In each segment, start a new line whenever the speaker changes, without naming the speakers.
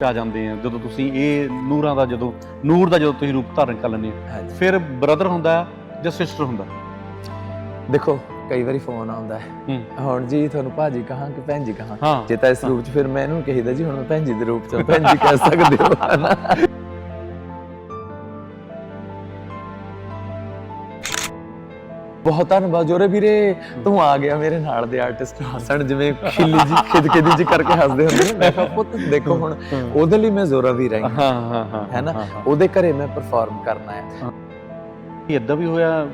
ਆ ਜਾਂਦੇ ਆ। ਜਦੋਂ ਤੁਸੀਂ ਇਹ ਨੂਰਾਂ ਦਾ ਜਦੋਂ ਨੂਰ ਦਾ ਜਦੋਂ ਤੁਸੀਂ ਰੂਪ ਧਾਰਨ ਕਰ ਲੈਂਦੇ ਹੋ
ਹਾਂਜੀ।
ਫਿਰ ਬ੍ਰਦਰ ਹੁੰਦਾ ਜਾਂ ਸਿਸਟਰ ਹੁੰਦਾ?
ਦੇਖੋ ਕਈ ਵਾਰੀ ਫੋਨ ਆਉਂਦਾ ਹੈ।
ਹੂੰ।
ਹੁਣ ਜੀ ਤੁਹਾਨੂੰ ਭਾਜੀ ਕਹਾਂ ਕਿ ਭੈਣ ਜੀ ਕਹਾਂ?
ਹਾਂ।
ਜੇ ਤਾਂ ਇਸ ਰੂਪ ਚ ਫਿਰ ਮੈਂ ਇਹਨੂੰ ਕਹੀਦਾ ਜੀ ਹੁਣ ਮੈਂ ਭੈਣ ਜੀ ਦੇ ਰੂਪ ਚ ਭੈਣ ਜੀ ਕਹਿ ਸਕਦੇ ਹੋ। ਹਨਾ? ਬਹੁਤ ਧੰਨਵਾਦ ਜੋਰੇ ਵੀਰੇ ਤੂੰ ਆ ਗਿਆ ਮੇਰੇ ਨਾਲ ਦੇ ਆਰਟਿਸਟ ਹੱਸਣ ਜਿਵੇਂ ਖਿੱਲੀ ਜੀ ਖਿਦ ਖਿਦੀ ਜੀ ਕਰਕੇ ਹੱਸਦੇ ਹੁੰਦੇ ਨੇ। ਮੈਂ ਕਿਹਾ ਪੁੱਤ ਦੇਖੋ ਹੁਣ ਉਹਦੇ ਲਈ ਮੈਂ ਜ਼ੋਰਾ ਵੀ ਰਹੀ
ਹਾਂ ਹਾਂ ਹਾਂ
ਹੈ ਨਾ?
ਹਾਂ, ਹਾਂ।
ਉਹਦੇ ਘਰੇ ਮੈਂ ਪਰਫਾਰਮ ਕਰਨਾ ਹੈ।
ਇਹ ਇਦਾਂ ਵੀ ਹੋਇਆ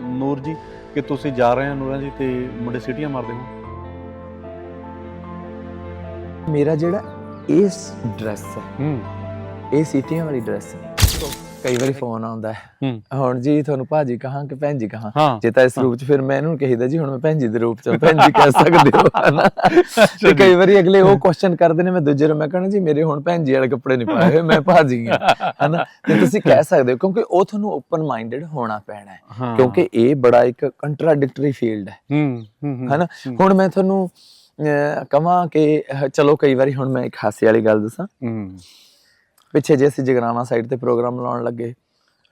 ਨੂਰ ਜੀ ਕਿ ਤੁਸੀਂ ਜਾ ਰਹੇ ਹੋ ਨੂਰਾਂ ਜੀ ਤੇ ਮੁੰਡੇ ਸਿਟੀਆਂ ਮਾਰਦੇ ਹੋ?
ਮੇਰਾ ਜਿਹੜਾ ਇਸ ਡਰੈਸ ਹੈ
ਹੂੰ।
ਇਹ ਸੀਟੀਆਂ ਵਾਲੀ ਡਰੈਸ ਨਹੀਂ ਕਈ ਵਾਰੀ ਫੋਨ ਆਉਂਦਾ ਹੈ। ਹੁਣ ਜੀ ਤੁਹਾਨੂੰ ਭਾਜੀ ਕਹਾਂ ਕਿ ਭੈਣ ਜੀ ਕਹਾਂ? ਜੇ ਤਾਂ ਇਸ ਰੂਪ ਚ ਫਿਰ ਮੈਂ ਇਹਨੂੰ ਕਹੀਦਾ ਜੀ ਹੁਣ ਮੈਂ ਭੈਣ ਜੀ ਦੇ ਰੂਪ ਚ ਭੈਣ ਜੀ ਕਹਿ ਸਕਦੇ ਹੋ ਹਨਾ? ਤੇ ਕਈ ਵਾਰੀ ਅਗਲੇ ਉਹ ਕੁਐਸਚਨ ਕਰਦੇ ਨੇ ਮੈਂ ਦੂਜੇ ਨੂੰ ਮੈਂ ਕਹਣਾ ਜੀ ਮੇਰੇ ਹੁਣ ਭੈਣ ਜੀ ਵਾਲੇ ਕੱਪੜੇ ਨਹੀਂ ਪਾਏ ਹੋਏ ਮੈਂ ਭਾਜੀ ਹਾਂ ਹਨਾ? ਤੇ ਤੁਸੀਂ ਕਹਿ ਸਕਦੇ ਹੋ ਕਿਉਂਕਿ ਉਹ ਤੁਹਾਨੂੰ ਓਪਨ ਮਾਈਂਡਡ ਹੋਣਾ ਪੈਣਾ ਹੈ। ਕਿਉਂਕਿ ਇਹ ਬੜਾ ਇੱਕ ਕੰਟਰਾਡਿਕਟਰੀ ਫੀਲਡ ਹੈ। ਹਨਾ। ਹੁਣ ਮੈਂ ਤੁਹਾਨੂੰ ਕਵਾਂ ਕਿ ਚਲੋ ਕਈ ਵਾਰੀ ਹੁਣ ਮੈਂ ਇੱਕ ਹਾਸੇ ਵਾਲੀ ਗੱਲ ਦੱਸਾਂ। ਪਿੱਛੇ ਜੇ ਅਸੀਂ ਜਗਰਾਵਾਂ ਸਾਈਡ ਤੇ ਪ੍ਰੋਗਰਾਮ ਲਾਉਣ ਲੱਗੇ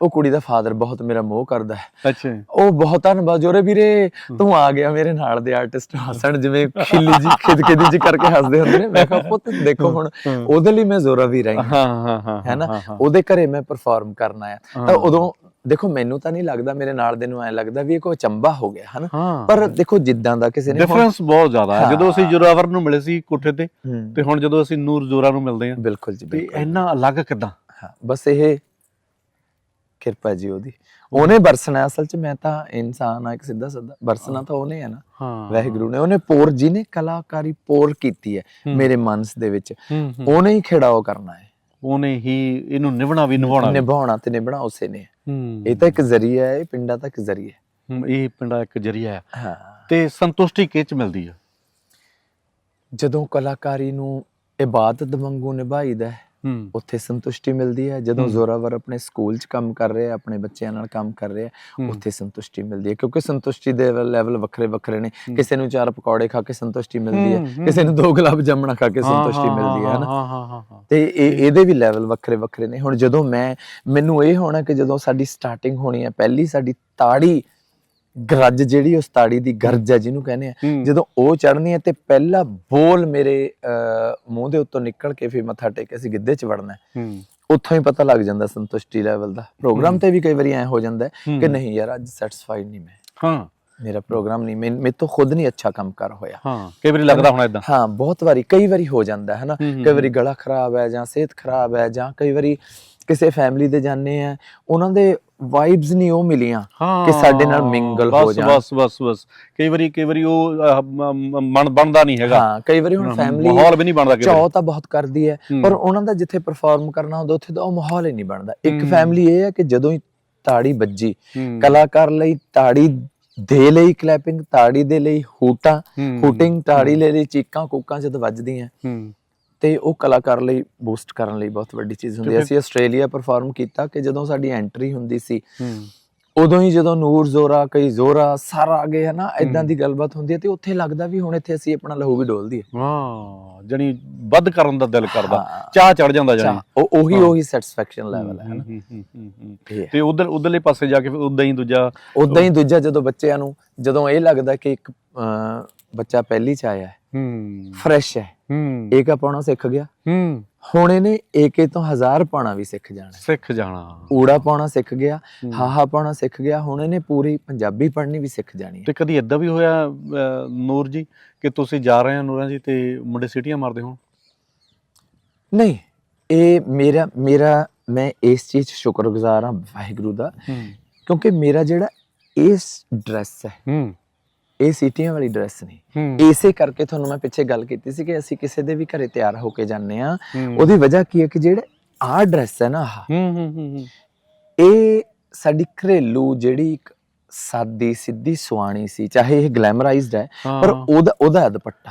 ਉਹ ਕੁੜੀ ਦਾ ਫਾਦਰ ਬਹੁਤ ਮੇਰਾ ਮੋਹ ਕਰਦਾ ਹੈ।
ਅੱਛਾ।
ਉਹ ਬਹੁਤ ਧੰਨਵਾਦ ਜੋਰੇ ਵੀਰੇ ਤੂੰ ਆ ਗਿਆ ਮੇਰੇ ਨਾਲ ਦੇ ਆਰਟਿਸਟ ਹੱਸਣ ਜਿਵੇਂ ਖਿੱਲੀ ਜੀ ਖਿਦ ਖਿਦੀ ਜੀ ਕਰਕੇ ਹੱਸਦੇ ਹੁੰਦੇ ਨੇ। ਮੈਂ ਕਿਹਾ ਪੁੱਤ ਦੇਖੋ ਹੁਣ ਉਹਦੇ ਲਈ ਮੈਂ ਜ਼ੋਰਾ ਵੀ ਰਹੀ
ਹਾਂ। ਹਾਂ ਹਾਂ
ਹੈ ਨਾ? ਉਹਦੇ ਘਰੇ ਮੈਂ ਪਰਫਾਰਮ ਕਰਨਾ ਹਾਂ। ਤਾਂ ਉਦੋਂ ਦੇਖੋ ਮੈਨੂੰ ਤਾਂ ਨਹੀਂ ਲੱਗਦਾ ਮੇਰੇ ਨਾਲ ਦੇ ਨੂੰ ਐ ਲੱਗਦਾ ਵੀ ਇਹ ਕੋਈ ਚੰਬਾ ਹੋ ਗਿਆ ਹਨਾ? ਪਰ ਦੇਖੋ ਜਿੱਦਾਂ ਦਾ ਕਿਸੇ ਨੇ
ਡਿਫਰੈਂਸ ਬਹੁਤ ਜ਼ਿਆਦਾ ਹੈ। ਜਦੋਂ ਅਸੀਂ ਜੋਰਾਵਰ ਨੂੰ ਮਿਲੇ ਸੀ ਕੋਠੇ ਤੇ ਤੇ ਹੁਣ ਜਦੋਂ ਅਸੀਂ ਨੂਰ ਜੋਰਾ ਨੂੰ ਮਿਲਦੇ ਹਾਂ
ਬਿਲਕੁਲ ਜੀ
ਤੇ ਇੰਨਾ ਅਲੱਗ ਕਿਦਾਂ?
ਹਾਂ ਬਸ ਇਹ ਕਿਰਪਾ ਜੀ ਉਹਦੀ। ਉਹਨੇ ਬਰਸਣਾ ਅਸਲ ਚ ਮੈਂ ਤਾਂ ਇਨਸਾਨ ਆ ਇੱਕ ਸਿੱਧਾ ਸਿੱਧਾ ਬਰਸਣਾ ਤਾਂ ਉਹਨੇ ਹੈ ਨਾ। ਵਾਹਿਗੁਰੂ ਨੇ ਉਹਨੇ ਪੋਰ ਜਿਹਨੇ ਕਲਾਕਾਰੀ ਪੋਰ ਕੀਤੀ ਹੈ। ਮੇਰੇ ਮਨ ਦੇ ਵਿੱਚ। ਉਹਨੇ ਹੀ ਖਿੜਾਓ ਕਰਨਾ ਹੈ।
ਉਹਨੇ ਹੀ ਇਹਨੂੰ ਨਿਭਣਾ ਵੀ ਨਿਭਾਉਣਾ।
ਨਿਭਾਉਣਾ ਤੇ ਨਿਭਣਾ ਉਸੇ ਨੇ। ਹੈ। ਇਹ ਤਾਂ ਇੱਕ ਜ਼ਰੀਆ ਹੈ ਇਹ ਪਿੰਡਾ ਤਾਂ ਇੱਕ ਜ਼ਰੀਆ ਹੈ
ਹੂੰ, ਇਹ ਪਿੰਡਾ ਇੱਕ ਜਰੀਆ ਹੈ
ਹਾਂ
ਤੇ ਸੰਤੁਸ਼ਟੀ ਕਿਹ ਚ ਮਿਲਦੀ ਆ
ਜਦੋਂ ਕਲਾਕਾਰੀ ਨੂੰ ਇਬਾਦਤ ਵਾਂਗੂ ਨਿਭਾਈਦਾ ਹੈ
ਹੂੰ
ਉੱਥੇ ਸੰਤੁਸ਼ਟੀ ਮਿਲਦੀ ਹੈ ਜਦੋਂ। ਜ਼ੋਰਾਵਰ ਆਪਣੇ ਸਕੂਲ 'ਚ ਕੰਮ ਕਰ ਰਿਹਾ ਆਪਣੇ ਬੱਚਿਆਂ ਨਾਲ ਕੰਮ ਕਰ ਰਿਹਾ
ਹੂੰ।
ਉੱਥੇ ਸੰਤੁਸ਼ਟੀ ਮਿਲਦੀ ਹੈ ਕਿਉਂਕਿ ਸੰਤੁਸ਼ਟੀ ਦੇ ਲੈਵਲ ਵੱਖਰੇ ਵੱਖਰੇ ਨੇ। ਕਿਸੇ ਨੂੰ ਚਾਰ ਪਕੌੜੇ ਖਾ ਕੇ ਸੰਤੁਸ਼ਟੀ ਮਿਲਦੀ
ਹੂੰ।
ਕਿਸੇ ਨੂੰ ਦੋ ਗੁਲਾਬ ਜਾਮਣਾ ਖਾ ਕੇ
ਹਾਂ,
ਸੰਤੁਸ਼ਟੀ
ਹਾਂ,
ਮਿਲਦੀ ਹੈ
ਹਾਂ,
ਹਨਾ
ਹਾਂ ਹਾਂ ਹਾਂ ਹਾਂ
ਤੇ ਇਹ ਇਹਦੇ ਵੀ ਲੈਵਲ ਵੱਖਰੇ ਵੱਖਰੇ ਨੇ। ਹੁਣ ਜਦੋਂ ਮੈਂ ਮੈਨੂੰ ਇਹ ਹੋਣਾ ਕਿ ਜਦੋਂ ਸਾਡੀ ਸਟਾਰਟਿੰਗ ਹੋਣੀ ਹੈ ਪਹਿਲੀ ਸਾਡੀ ਤਾੜੀ ਗਰਜ ਜਿਹੜੀ ਉਸ ਤਾੜੀ ਦੀ ਗਰਜ ਹੈ ਜਿਹਨੂੰ ਕਹਿੰਦੇ ਆ। ਜਦੋਂ ਉਹ ਚੜ੍ਹਨੀ ਹੈ ਤੇ ਪਹਿਲਾ ਬੋਲ ਮੇਰੇ ਮੂੰਹ ਦੇ ਉੱਤੋਂ ਨਿਕਲ ਕੇ ਫਿਰ ਮੱਥਾ ਟੇਕ ਕੇ ਅਸੀਂ ਗਿੱਧੇ 'ਚ ਵੜਨਾ ਹੈ। ਉੱਥੋਂ ਹੀ ਪਤਾ ਲੱਗ ਜਾਂਦਾ ਸੰਤੁਸ਼ਟੀ ਲੈਵਲ ਦਾ। ਪ੍ਰੋਗਰਾਮ ਤੇ ਵੀ ਕਈ ਵਾਰੀ ਐ ਹੋ ਜਾਂਦਾ ਕਿ। ਨਹੀਂ ਯਾਰ ਅੱਜ ਸੈਟੀਸਫਾਈਡ ਨਹੀਂ ਮੈਂ।
ਹਾਂ।
ਮੇਰਾ ਪ੍ਰੋਗਰਾਮ ਨਹੀਂ ਮੈਂ ਮੇਰੇ ਤੋਂ ਖੁਦ ਨਹੀਂ ਅੱਛਾ ਕੰਮ ਕਰ ਹੋਇਆ।
ਹਾਂ ਕਈ ਵਾਰੀ ਲੱਗਦਾ ਹੋਣਾ ਇਦਾਂ
ਹਾਂ ਬਹੁਤ ਵਾਰੀ ਕਈ ਵਾਰੀ ਹੋ ਜਾਂਦਾ ਹੈ ਨਾ ਕਈ ਵਾਰੀ ਗਲਾ ਖਰਾਬ ਹੈ ਜਾਂ ਸਿਹਤ ਖਰਾਬ ਹੈ ਜਾਂ ਕਈ ਵਾਰੀ ਕਿਸੇ ਫੈਮਿਲੀ ਦੇ ਜਾਣੇ ਆ ਉਹਨਾਂ ਦੇ ਵਾਈਬਸ ਨਹੀਂ ਉਹ ਮਿਲੀਆਂ ਕਿ ਸਾਡੇ ਨਾਲ mingle ਹੋ ਜਾਣ।
ਬਸ ਬਸ ਬਸ। ਕਈ ਵਾਰੀ ਕਈ ਵਾਰੀ ਉਹ ਮਨ ਬਣਦਾ ਨਹੀਂ ਹੈਗਾ।
ਹਾਂ ਕਈ ਵਾਰੀ ਹੁਣ ਫੈਮਿਲੀ
ਮਾਹੌਲ ਵੀ ਨਹੀਂ ਬਣਦਾ ਵਾਰੀ
ਚਾਅ ਤਾਂ ਬਹੁਤ ਕਰਦੀ ਹੈ। ਪਰ ਉਹਨਾਂ ਦਾ ਜਿੱਥੇ ਪਰਫਾਰਮ ਕਰਨਾ ਹੁੰਦਾ ਉੱਥੇ ਤਾਂ ਉਹ ਮਾਹੌਲ ਹੀ ਨਹੀਂ ਬਣਦਾ। ਇੱਕ। ਫੈਮਿਲੀ ਇਹ ਹੈ ਕਿ ਜਦੋਂ ਹੀ ਤਾੜੀ ਵੱਜੀ। ਕਲਾਕਾਰ ਲਈ ਤਾੜੀ ਦੇ ਲਈ ਕਲੈਪਿੰਗ ਤਾੜੀ ਦੇ ਲਈ ਹੂਟਾਂ। ਹੂਟਿੰਗ ਤਾੜੀ ਦੇ ਲਈ ਚੀਕਾਂ ਕੂਕਾਂ ਜਦ ਵੱਜਦੀਆਂ ਤੇ ਉਹ ਕਲਾਕਾਰ ਲਈ ਬੂਸਟ ਕਰਨ ਲਈ ਬਹੁਤ ਵੱਡੀ ਚੀਜ਼ ਹੁੰਦੀ ਹੈ। ਅਸੀਂ ਆਸਟ੍ਰੇਲੀਆ ਪਰਫਾਰਮ ਕੀਤਾ ਕਿ ਜਦੋਂ ਸਾਡੀ ਐਂਟਰੀ ਹੁੰਦੀ ਸੀ ਉਦੋਂ ਹੀ ਜਦੋਂ ਨੂਰ ਜ਼ੋਰਾ ਕਈ ਜ਼ੋਰਾ ਸਾਰਾ ਅੱਗੇ ਹੈ ਨਾ ਇਦਾਂ। ਦੀ ਗੱਲਬਾਤ ਹੁੰਦੀ ਹੈ ਤੇ ਉੱਥੇ ਲੱਗਦਾ ਵੀ ਹੁਣ ਇੱਥੇ ਅਸੀਂ ਆਪਣਾ ਲਹੂ ਵੀ ਡੋਲ ਦਈਏ
ਹਾਂ ਜਣੀ ਵੱਧ ਕਰਨ ਦਾ ਦਿਲ ਕਰਦਾ। ਚਾਹ ਚੜ ਜਾਂਦਾ ਜਣੀ
ਉਹ ਉਹੀ। ਉਹੀ ਸੈਟੀਸਫੈਕਸ਼ਨ ਲੈਵਲ ਹੈ ਨਾ
ਹੂੰ, ਹੂੰ, ਹੂੰ, ਹੂੰ।
ਇਹ ਹੈ।
ਤੇ ਉਧਰ ਉਧਰਲੇ ਪਾਸੇ ਜਾ ਕੇ ਫਿਰ ਉਦਾਂ ਹੀ ਦੂਜਾ
ਉਦਾਂ ਹੀ ਦੂਜਾ ਜਦੋਂ ਬੱਚਿਆਂ ਨੂੰ ਜਦੋਂ ਇਹ ਲੱਗਦਾ ਕਿ ਇੱਕ ਬੱਚਾ ਪਹਿਲੀ ਚ ਆਇਆ ਹੈ
ਹੂੰ
ਫਰੈਸ਼ ਹੈ
ਹੂੰ
ਏਕਾ ਪਾਉਣਾ ਸਿੱਖ ਗਿਆ
ਹੂੰ
ਹੁਣ ਇਹਨੇ ਏਕੇ ਤੋਂ ਹਜ਼ਾਰ ਪਾਉਣਾ ਵੀ ਸਿੱਖ ਜਾਣਾ।
ਸਿੱਖ ਜਾਣਾ।
ਊੜਾ ਪਾਉਣਾ ਸਿੱਖ ਗਿਆ। ਹਾਹਾ ਪਾਉਣਾ ਸਿੱਖ ਗਿਆ ਹੁਣ ਇਹਨੇ ਪੂਰੀ ਪੰਜਾਬੀ ਪੜ੍ਹਨੀ ਵੀ ਸਿੱਖ ਜਾਣੀ
ਤੇ ਕਦੀ ਇਦਾਂ ਵੀ ਹੋਇਆ ਨੂਰ ਜੀ ਕਿ ਤੁਸੀਂ ਜਾ ਰਹੇ ਹੋ ਨੂਰਾਂ ਜੀ ਤੇ ਮੁੰਡੇ ਸਿਟੀਆਂ ਮਾਰਦੇ ਹੋ
ਨਹੀਂ ਇਹ ਮੇਰਾ ਮੇਰਾ ਮੈਂ ਇਸ ਚੀਜ਼ 'ਚ ਸ਼ੁਕਰਗੁਜ਼ਾਰ ਹਾਂ ਵਾਹਿਗੁਰੂ ਦਾ ਕਿਉਂਕਿ ਮੇਰਾ ਜਿਹੜਾ ਇਸ ਡਰੈਸ ਹੂੰ। ਇਹ ਸੀਟੀਆਂ ਵਾਲੀ ਡਰੈਸ ਨਹੀਂ
ਹੂੰ।
ਇਸੇ ਕਰਕੇ ਤੁਹਾਨੂੰ ਮੈਂ ਪਿੱਛੇ ਗੱਲ ਕੀਤੀ ਸੀ ਕਿ ਅਸੀਂ ਕਿਸੇ ਦੇ ਵੀ ਘਰੇ ਤਿਆਰ ਹੋ ਕੇ ਜਾਂਦੇ ਆ। ਉਹਦੀ ਵਜ੍ਹਾ ਕੀ ਹੈ ਕਿ ਜਿਹੜੇ ਆਹ ਡਰੈਸ ਹੈ ਨਾ ਆਹ
ਹੂੰ ਹੂੰ ਹੂੰ ਹੂੰ।
ਇਹ ਸਾਡੀ ਘਰੇਲੂ ਜਿਹੜੀ ਇੱਕ ਸਾਦੀ ਸਿੱਧੀ ਸੁਆਣੀ ਸੀ ਚਾਹੇ ਇਹ ਗਲੈਮਰਾਈਜ਼ਡ ਹੈ ਪਰ। ਉਹਦਾ ਉਹਦਾ ਦੁਪੱਟਾ।